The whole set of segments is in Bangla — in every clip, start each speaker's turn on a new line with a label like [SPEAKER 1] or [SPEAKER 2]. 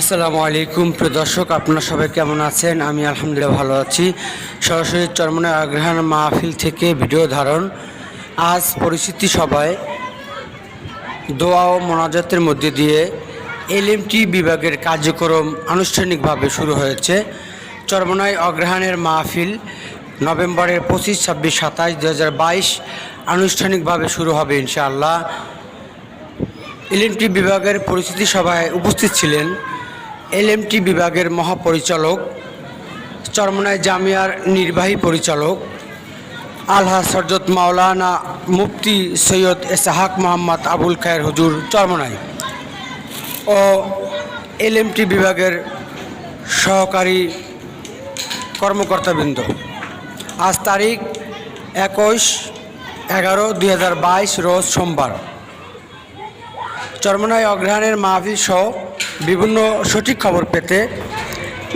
[SPEAKER 1] আসসালামু আলাইকুম, প্রিয় দর্শক, আপনারা সবাই কেমন আছেন? আমি আলহামদুলিল্লাহ ভালো আছি। সরাসরি চরমনের আগ্রহান মাহফিল থেকে ভিডিও ধারণ। আজ পরিস্থিতি সভায় দোয়া ও মোনাজাতের মধ্যে দিয়ে এলএমটি বিভাগের কার্যক্রম আনুষ্ঠানিকভাবে শুরু হয়েছে। চরমনায় অগ্রহায়ণের মাহফিল নভেম্বরের পঁচিশ, ছাব্বিশ, সাতাশ দু হাজার বাইশ আনুষ্ঠানিকভাবে শুরু হবে ইনশাআল্লাহ। এলএমটি বিভাগের পরিস্থিতি সভায় উপস্থিত ছিলেন এলএমটি বিভাগের মহাপরিচালক, চরমনায় জামিয়ার নির্বাহী পরিচালক, আলহা সরজত মাওলানা মুফতি সৈয়দ এসাহাক মোহাম্মদ আবুল খায়ের হুজুর চরমনাই ও এলএমটি বিভাগের সহকারী কর্মকর্তাবৃন্দ। আজ তারিখ একুশ এগারো দুই রোজ সোমবার। চরমনায় অগ্রহায়ণের মাহফিল সহ বিভিন্ন সঠিক খবর পেতে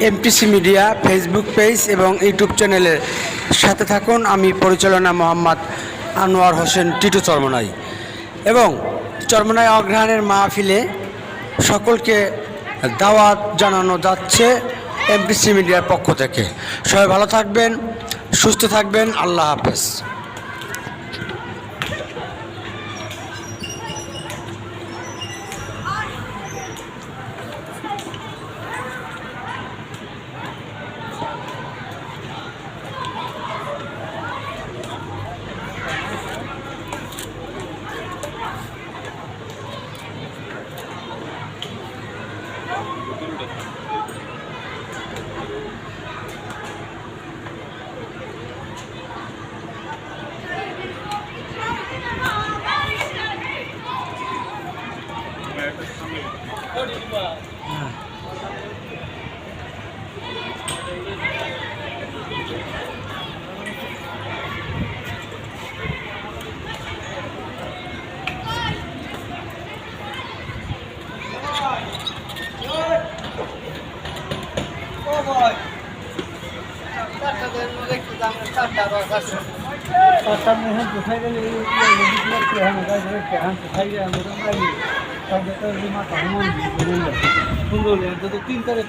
[SPEAKER 1] এমটিসি মিডিয়া ফেসবুক পেজ এবং ইউটিউব চ্যানেলের সাথে থাকুন। আমি পরিচালনা মোহাম্মদ আনোয়ার হোসেন, টিটু চরমনাই। এবং চরমনায় অগ্রহায়ণের মাহফিলে সকলকে দাওয়াত জানানো যাচ্ছে এমটিসি মিডিয়ার পক্ষ থেকে। সবাই ভালো থাকবেন, সুস্থ থাকবেন, আল্লাহ হাফেজ।
[SPEAKER 2] তিন তারিখ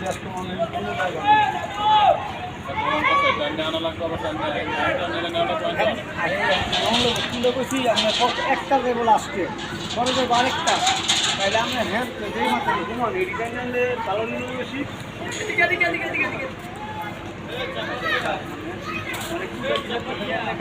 [SPEAKER 2] একটা কেবল আসছে পরে যে আরেকটা তাহলে আমরা হ্যাঁ যে মাত্র যেমন এই ডিজাইন আনলে ভালো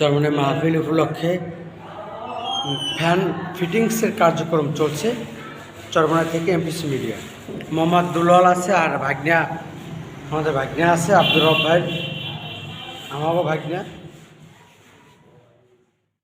[SPEAKER 1] চরমনায় মাহফিল উপলক্ষে ফ্যান ফিটিংসের কার্যক্রম চলছে চরমনা থেকে এমপিসি মিডিয়া মোহাম্মদ দুলাল আছে আর ভাগ্না আমাদের ভাগ্না আছে আব্দুর রব ভাই। আমারও ভাগ্না